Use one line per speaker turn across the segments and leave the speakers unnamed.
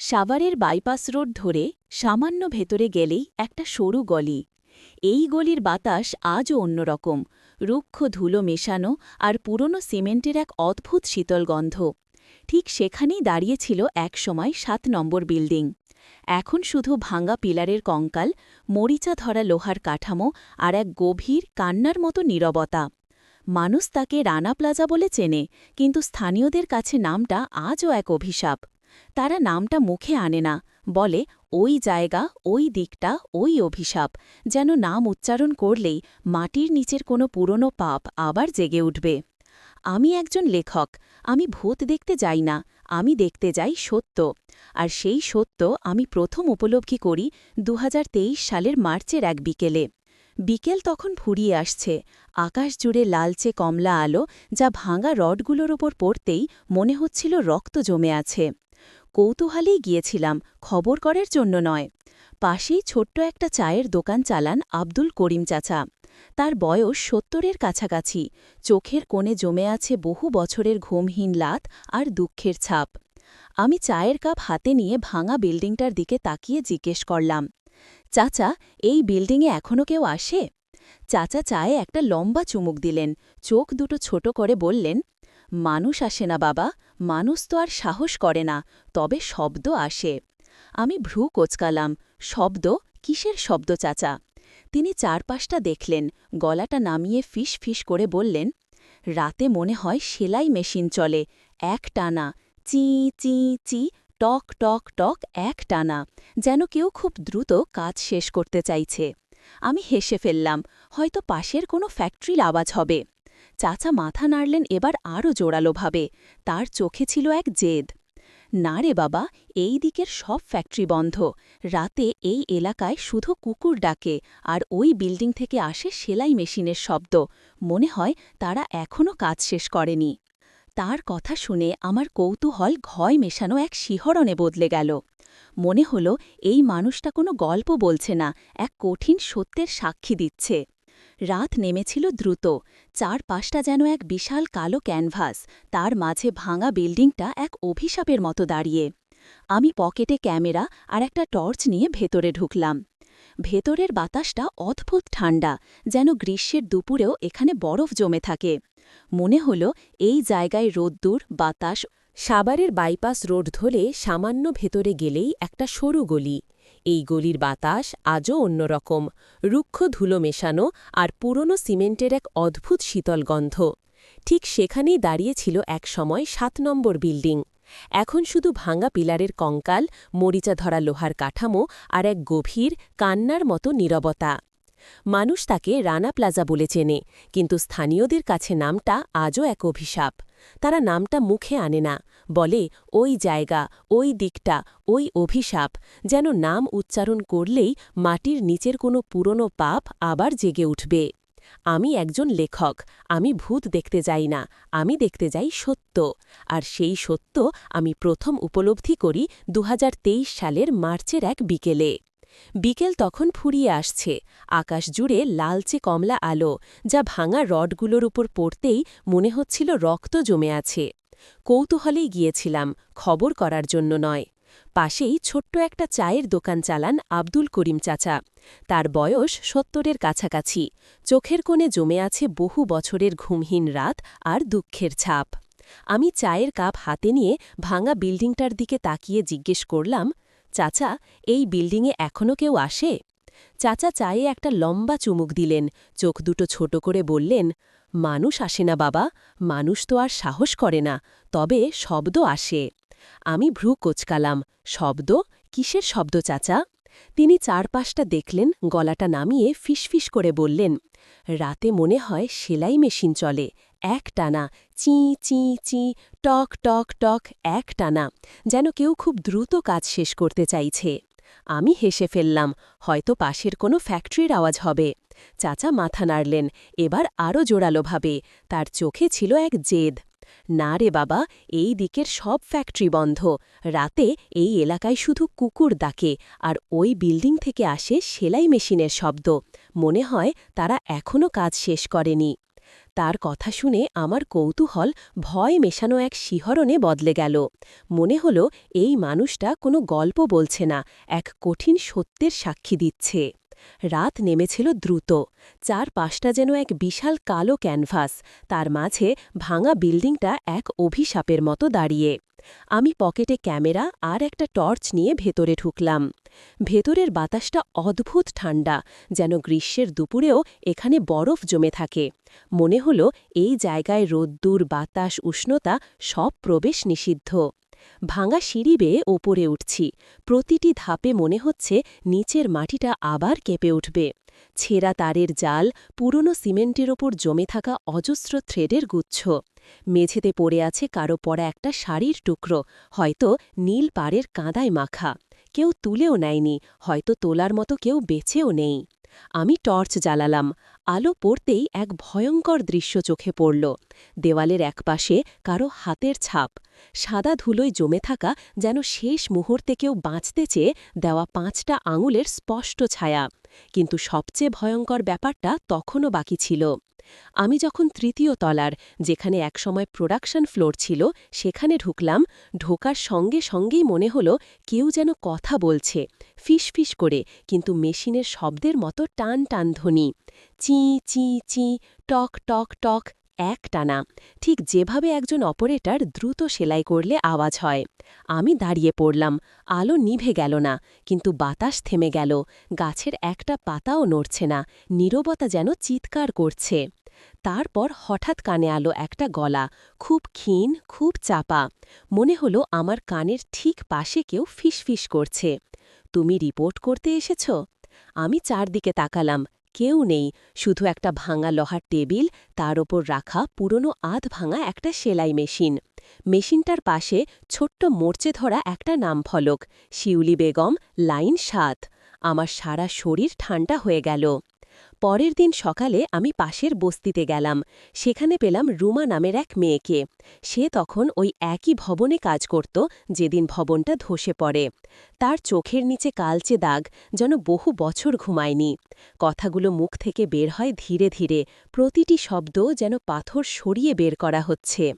সাভারের bypass road ধরে সামান্য ভেতরে গেলেই একটা সরু গলি। এই গলির বাতাস আজও অন্যরকম, রুক্ষ ধুলো মেশানো আর পুরনো সিমেন্টের এক অদ্ভুত শীতল গন্ধ। ঠিক সেখানেই দাঁড়িয়েছিল একসময় সাত নম্বর বিল্ডিং। এখন শুধু ভাঙা পিলারের কঙ্কাল, মরিচা ধরা লোহার কাঠামো আর এক গভীর কান্নার মতো নীরবতা। মানুষ তাকে রানা প্লাজা বলে চেনে, কিন্তু স্থানীয়দের কাছে নামটা আজও এক অভিশাপ। তারা নামটা মুখে আনে না, বলে ওই জায়গা, ওই দিকটা, ওই অভিশাপ, যেন নাম উচ্চারণ করলেই মাটির নিচের কোনো পুরনো পাপ আবার জেগে উঠবে। আমি একজন লেখক, আমি ভূত দেখতে যাই না, আমি দেখতে যাই সত্য, আর সেই সত্য আমি প্রথম উপলব্ধি করি দু হাজার তেইশ সালের মার্চের এক বিকেলে। বিকেল তখন ফুরিয়ে আসছে, আকাশ জুড়ে লালচে কমলা আলো যা ভাঙা রডগুলোর ওপর পড়তেই মনে হচ্ছিল রক্ত জমে আছে। কৌতূহলেই গিয়েছিলাম, খবর করার জন্য নয়। পাশেই ছোট্ট একটা চায়ের দোকান চালান আব্দুল করিম চাচা। তার বয়স সত্তরের কাছাকাছি। চোখের কোণে জমে আছে বহু বছরের ঘুমহীন লাত আর দুঃখের ছাপ। আমি চায়ের কাপ হাতে নিয়ে ভাঙা বিল্ডিংটার দিকে তাকিয়ে জিজ্ঞেস করলাম, চাচা, এই বিল্ডিংয়ে এখনও কেউ আসে? চাচা চায়ে একটা লম্বা চুমুক দিলেন, চোখ দুটো ছোট করে বললেন মানুষ আসে না বাবা, মানুষ তো আর সাহস করে না, তবে শব্দ আসে। আমি ভ্রু কোচকালাম, শব্দ? কিসের শব্দ চাচা? তিনি চারপাশটা দেখলেন, গলাটা নামিয়ে ফিস ফিস করে বললেন, রাতে মনে হয় সেলাই মেশিন চলে, এক টানা, চি চি চি, টক টক টক, এক টানা, যেন কেউ খুব দ্রুত কাজ শেষ করতে চাইছে। আমি হেসে ফেললাম, হয়তো পাশের কোনো ফ্যাক্টরির আওয়াজ হবে। চাচা মাথা নাড়লেন এবার আরও জোরালোভাবে। তার চোখে ছিল এক জেদ। না রে বাবা, এই দিকের সব ফ্যাক্টরি বন্ধ। রাতে এই এলাকায় শুধু কুকুর ডাকে, আর ওই বিল্ডিং থেকে আসে সেলাই মেশিনের শব্দ। মনে হয় তারা এখনও কাজ শেষ করেনি। তার কথা শুনে আমার কৌতূহল ঘয় মেশানো এক শিহরণে বদলে গেল। মনে হল এই মানুষটা কোনো গল্প বলছে না, এক কঠিন সত্যের সাক্ষী দিচ্ছে। রাত নেমেছিল দ্রুত। চারপাশটা যেন এক বিশাল কালো ক্যানভাস, তার মাঝে ভাঙা বিল্ডিংটা এক অভিশাপের মতো দাঁড়িয়ে। আমি পকেটে ক্যামেরা আর একটা টর্চ নিয়ে ভেতরে ঢুকলাম। ভেতরের বাতাসটা অদ্ভুত ঠান্ডা, যেন গ্রীষ্মের দুপুরেও এখানে বরফ জমে থাকে। মনে হল এই জায়গায় রোদ্দুর, বাতাস সাবারের বাইপাস রোড ধরে সামান্য ভেতরে গেলেই একটা সরু গলি। এই গলির বাতাস আজও অন্যরকম, রুক্ষ ধুলো মেশানো আর পুরনো সিমেন্টের এক অদ্ভুত শীতল গন্ধ। ঠিক সেখানেই দাঁড়িয়েছিল এক সময় সাত নম্বর বিল্ডিং। এখন শুধু ভাঙা পিলারের কঙ্কাল, মরিচা ধরা লোহার কাঠামো আর এক গভীর, কান্নার মতো নীরবতা। মানুষ তাকে রানা প্লাজা বলে চেনে, কিন্তু স্থানীয়দের কাছে নামটা আজও এক অভিশাপ। তারা নামটা মুখে আনে না, বলে, ওই জায়গা, ওই দিকটা, ওই অভিশাপ, যেন নাম উচ্চারণ করলেই মাটির নিচের কোনো পুরনো পাপ আবার জেগে উঠবে। আমি একজন লেখক, আমি ভূত দেখতে যাই না, আমি দেখতে যাই সত্য, আর সেই সত্য আমি প্রথম উপলব্ধি করি দুহাজার তেইশ সালের মার্চের এক বিকেলে। বিকেল তখন ফুরিয়ে আসছে। আকাশ জুড়ে লালচে কমলা আলো, যা ভাঙা রডগুলোর উপর পড়তেই মনে হচ্ছিল রক্ত জমে আছে। কৌতূহলেই গিয়েছিলাম, খবর করার জন্য নয়। পাশেই ছোট্ট একটা চায়ের দোকান চালান আব্দুল করিম চাচা। তার বয়স সত্তরের কাছাকাছি। চোখের কোণে জমে আছে বহু বছরের ঘুমহীন রাত আর দুঃখের ছাপ। আমি চায়ের কাপ হাতে নিয়ে ভাঙা বিল্ডিংটার দিকে তাকিয়ে জিজ্ঞেস করলাম চাচা, এই বিল্ডিংয়ে এখনও কেউ আসে? চাচা চায়ে একটা লম্বা চুমুক দিলেন, চোখ দুটো ছোট করে বললেন, মানুষ আসে না বাবা, মানুষ তো আর সাহস করে না, তবে শব্দ আসে। আমি ভ্রু কোচকালাম, শব্দ? কিসের শব্দ চাচা? তিনি চারপাশটা দেখলেন, গলাটা নামিয়ে ফিসফিস করে বললেন রাতে মনে হয় সেলাই মেশিন চলে, এক টানা, চি চি চি, টক টক টক, এক টানা, যেন কেউ খুব দ্রুত কাজ শেষ করতে চাইছে। আমি হেসে ফেললাম, হয়তো পাশের কোনো ফ্যাক্টরির আওয়াজ হবে। চাচা মাথা নাড়লেন, এবার আরও জোরালোভাবে। তার চোখে ছিল এক জেদ। না রে বাবা, এই দিকের সব ফ্যাক্টরি বন্ধ। রাতে এই এলাকায় শুধু কুকুর ডাকে, আর ওই বিল্ডিং থেকে আসে সেলাই মেশিনের শব্দ। মনে হয় তারা এখনও কাজ শেষ করেনি।
তার কথা শুনে আমার কৌতূহল ভয় মেশানো এক শিহরণে বদলে গেল। মনে হল এই মানুষটা কোনো গল্প বলছে না, এক কঠিন সত্যের সাক্ষী দিচ্ছে। রাত নেমেছিল দ্রুত। চার পাশটা যেন এক বিশাল কালো ক্যানভাস। তার মাঝে ভাঙা বিল্ডিংটা এক অভিশাপের মতো দাঁড়িয়ে। আমি পকেটে ক্যামেরা আর একটা টর্চ নিয়ে ভেতরে ঢুকলাম। ভেতরের বাতাসটা অদ্ভুত ঠান্ডা, যেন গ্রীষ্মের দুপুরেও এখানে বরফ জমে থাকে। মনে হল এই জায়গায় রোদ্দুর, বাতাস, উষ্ণতা সব প্রবেশ নিষিদ্ধ। ভাঙা সিঁড়ি বেয়ে ওপরে উঠছি। প্রতিটি ধাপে মনে হচ্ছে নিচের মাটিটা আবার কেঁপে উঠবে। ছেঁড়া তারের জাল, পুরনো সিমেন্টের ওপর জমে থাকা অজস্র থ্রেডের গুচ্ছ। মেঝেতে পড়ে আছে কারও পড়া একটা শাড়ির টুকরো, হয়তো নীল পাড়ের কাঁদায় মাখা। কেউ তুলেও নেয়নি, হয়তো তোলার মতো কেউ বেঁচেও নেই। আমি টর্চ জ্বালালাম। আলো পড়তেই এক ভয়ঙ্কর দৃশ্য চোখে পড়ল। দেওয়ালের একপাশে কারও হাতের ছাপ। সাদা ধুলোয় জমে থাকা যেন শেষ মুহূর্তে কেউ বাঁচতে চেয়ে দেওয়া পাঁচটা আঙুলের স্পষ্ট ছায়া। কিন্তু সবচেয়ে ভয়ঙ্কর ব্যাপারটা তখনও বাকি ছিল। আমি যখন তৃতীয় তলার, যেখানে একসময় প্রোডাকশন ফ্লোর ছিল, সেখানে ঢুকলাম, ঢোকার সঙ্গে সঙ্গেই মনে হলো কেউ যেন কথা বলছে ফিস ফিস করে, কিন্তু মেশিনের শব্দের মতো টান টান ধ্বনি। চি চি চি, টক টক টক এক টানা। ঠিক যেভাবে একজন অপারেটর দ্রুত সেলাই করলে আওয়াজ হয়। আমি দাঁড়িয়ে পড়লাম, আলো নিভে গেল না, কিন্তু বাতাস থেমে গেল, গাছের একটা পাতাও নড়ছে না, নীরবতা যেন চিৎকার করছে। তারপর হঠাৎ কানে আলো একটা গলা, খুব ক্ষীণ, খুব চাপা, মনে হলো আমার কানের ঠিক পাশে কেউ ফিসফিস করছে। তুমি রিপোর্ট করতে এসেছ? আমি চারদিকে তাকালাম কেউ নেই, শুধু একটা ভাঙা লোহার টেবিল, তার ওপর রাখা পুরনো আধ ভাঙা একটা সেলাই মেশিন। মেশিনটার পাশে ছোট্ট মোর্চে ধরা একটা নাম ফলক শিউলি বেগম, লাইন সাত। আমার সারা শরীর ঠান্ডা হয়ে গেল। পরের দিন সকালে আমি পাশের বস্তিতে গেলাম। সেখানে পেলাম রুমা নামের এক মেয়েকে। সে তখন ওই একই ভবনে কাজ করত, যেদিন ভবনটা ধসে পড়ে। তার চোখের নিচে কালচে দাগ, যেন বহু বছর ঘুমায়নি। কথাগুলো মুখ থেকে বের হয় ধীরে ধীরে। প্রতিটি শব্দ যেন পাথর সরিয়ে বের করা হচ্ছে।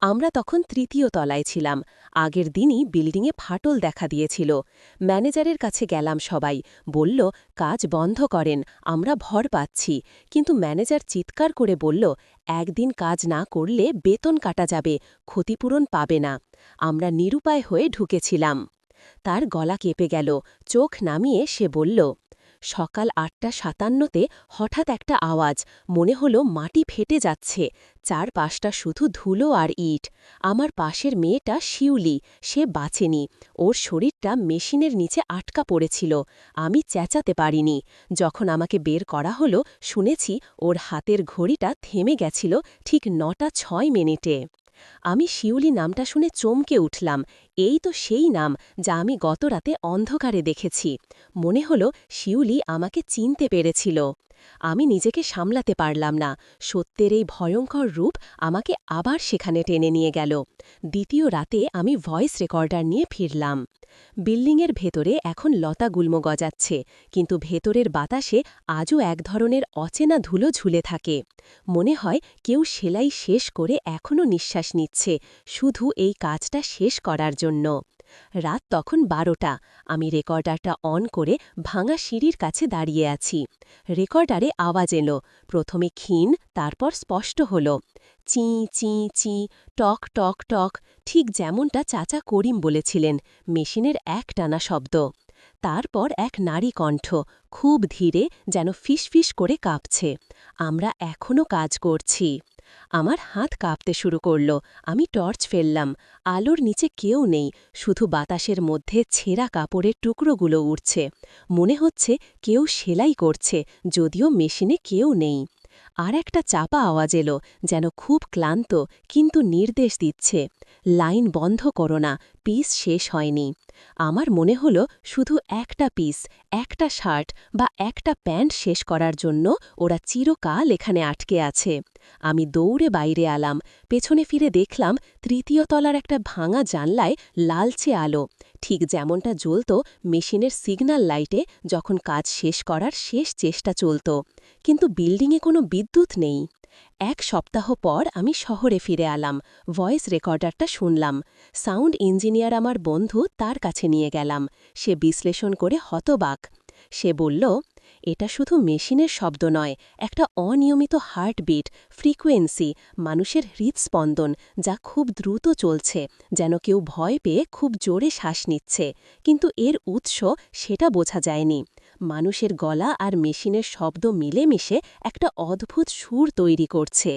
আমরা তখন তৃতীয় তলায় ছিলাম। আগের দিনই বিল্ডিংয়ে ফাটল দেখা দিয়েছিল। ম্যানেজারের কাছে গেলাম সবাই। বলল, কাজ বন্ধ করেন, আমরা ভর পাচ্ছি। কিন্তু ম্যানেজার চিৎকার করে বলল, একদিন কাজ না করলে বেতন কাটা যাবে, ক্ষতিপূরণ পাবে না। আমরা নিরুপায় হয়ে ঢুকেছিলাম। তার গলা কেঁপে গেল। চোখ নামিয়ে সে বলল সকাল আটটা সাতান্নতে হঠাৎ একটা আওয়াজ, মনে হলো মাটি ফেটে যাচ্ছে। চার পাশটা শুধু ধুলো আর ইট। আমার পাশের মেয়েটা শিউলি, সে বাঁচেনি। ওর শরীরটা মেশিনের নিচে আটকা পড়েছিল। আমি চেঁচাতে পারিনি। যখন আমাকে বের করা হলো, শুনেছি ওর হাতের ঘড়িটা থেমে গেছিল ঠিক নটা ছয় মিনিটে। আমি শিউলি নামটা শুনে চমকে উঠলাম। এই তো সেই নাম, যা আমি গত রাতে অন্ধকারে দেখেছি। মনে হল শিউলি আমাকে চিনতে পেরেছিল। আমি নিজেকে সামলাতে পারলাম না। সত্যের এই ভয়ঙ্কর রূপ আমাকে আবার সেখানে টেনে নিয়ে গেল। দ্বিতীয় রাতে আমি ভয়েস রেকর্ডার নিয়ে ফিরলাম। বিল্ডিংয়ের ভেতরে এখন লতা গুল্ম গজাচ্ছে, কিন্তু ভেতরের বাতাসে আজও এক ধরনের অচেনা ধুলো ঝুলে থাকে। মনে হয় কেউ সেলাই শেষ করে এখনও নিঃশ্বাস নিচ্ছে, শুধু এই কাজটা শেষ করার জন্য। রাত তখন বারোটা। আমি রেকর্ডারটা অন করে ভাঙা সিঁড়ির কাছে দাঁড়িয়ে আছি। রেকর্ডারে আওয়াজ এলো। প্রথমে ক্ষীণ, তারপর স্পষ্ট হল। চি চি চি, টক টক টক, ঠিক যেমনটা চাচা করিম বলেছিলেন, মেশিনের এক টানা শব্দ। তারপর এক নারী কণ্ঠ, খুব ধীরে, যেন ফিসফিস করে কাঁপছে। আমরা এখনও কাজ করছি। আমার হাত কাঁপতে শুরু করল। আমি টর্চ ফেললাম। আলোর নিচে কেউ নেই। শুধু বাতাসের মধ্যে ছেঁড়া কাপড়ের টুকরোগুলো উড়ছে। মনে হচ্ছে কেউ সেলাই করছে, যদিও মেশিনে কেউ নেই। আর একটা চাপা আওয়াজ এলো, যেন খুব ক্লান্ত, কিন্তু নির্দেশ দিচ্ছে। লাইন বন্ধ করো না, পিস শেষ হয়নি। আমার মনে হলো শুধু একটা পিস, একটা শার্ট বা একটা প্যান্ট শেষ করার জন্য ওরা চিরকাল এখানে আটকে আছে। আমি দৌড়ে বাইরে আলাম পেছনে ফিরে দেখলাম তৃতীয় তলার একটা ভাঙা জানলায় লালচে আলো। ঠিক যেমনটা জ্বলত, মেশিনের সিগন্যাল লাইটে যখন কাজ শেষ করার শেষ চেষ্টা চলত। কিন্তু বিল্ডিংয়ে কোনো বিদ্যুৎ নেই। এক সপ্তাহ পর আমি শহরে ফিরে আলাম ভয়েস রেকর্ডারটা শুনলাম। সাউন্ড ইঞ্জিনিয়ার আমার বন্ধু তার কাছে নিয়ে গেলাম। সে বিশ্লেষণ করে হতবাক। সে বলল এটা শুধু মেশিনের শব্দ নয়, একটা অনিয়মিত হার্টবিট, ফ্রিকোয়েন্সি, মানুষের হৃদস্পন্দন, যা খুব দ্রুত চলছে, যেন কেউ ভয় পেয়ে খুব জোরে শ্বাস নিচ্ছে। কিন্তু এর উৎস সেটা বোঝা যায়নি। মানুষের গলা আর মেশিনের শব্দ মিলেমিশে একটা অদ্ভুত সুর তৈরি করছে।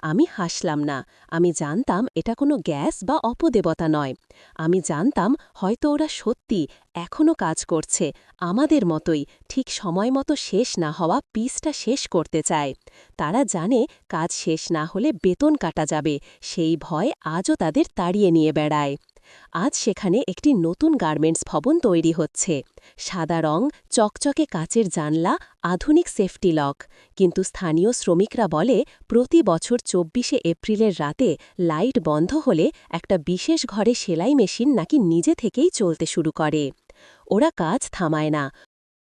আমি হাসলাম না। আমি জানতাম এটা কোনো গ্যাস বা অপদেবতা নয়। আমি জানতাম হয়তো ওরা সত্যি এখনও কাজ করছে, আমাদের মতোই, ঠিক সময় মতো শেষ না হওয়া পিসটা শেষ করতে চায়। তারা জানে কাজ শেষ না হলে বেতন কাটা যাবে, সেই ভয় আজও তাদের তাড়িয়ে নিয়ে বেড়ায়। আজ সেখানে একটি নতুন গার্মেন্টস ভবন তৈরি হচ্ছে। সাদা রং, চকচকে কাচের জানলা, আধুনিক সেফটি লক। কিন্তু স্থানীয় শ্রমিকরা বলে, প্রতি বছর চব্বিশে এপ্রিলের রাতে লাইট বন্ধ হলে একটা বিশেষ ঘরে সেলাই মেশিন নাকি নিজে থেকেই চলতে শুরু করে। ওরা কাজ থামায় না।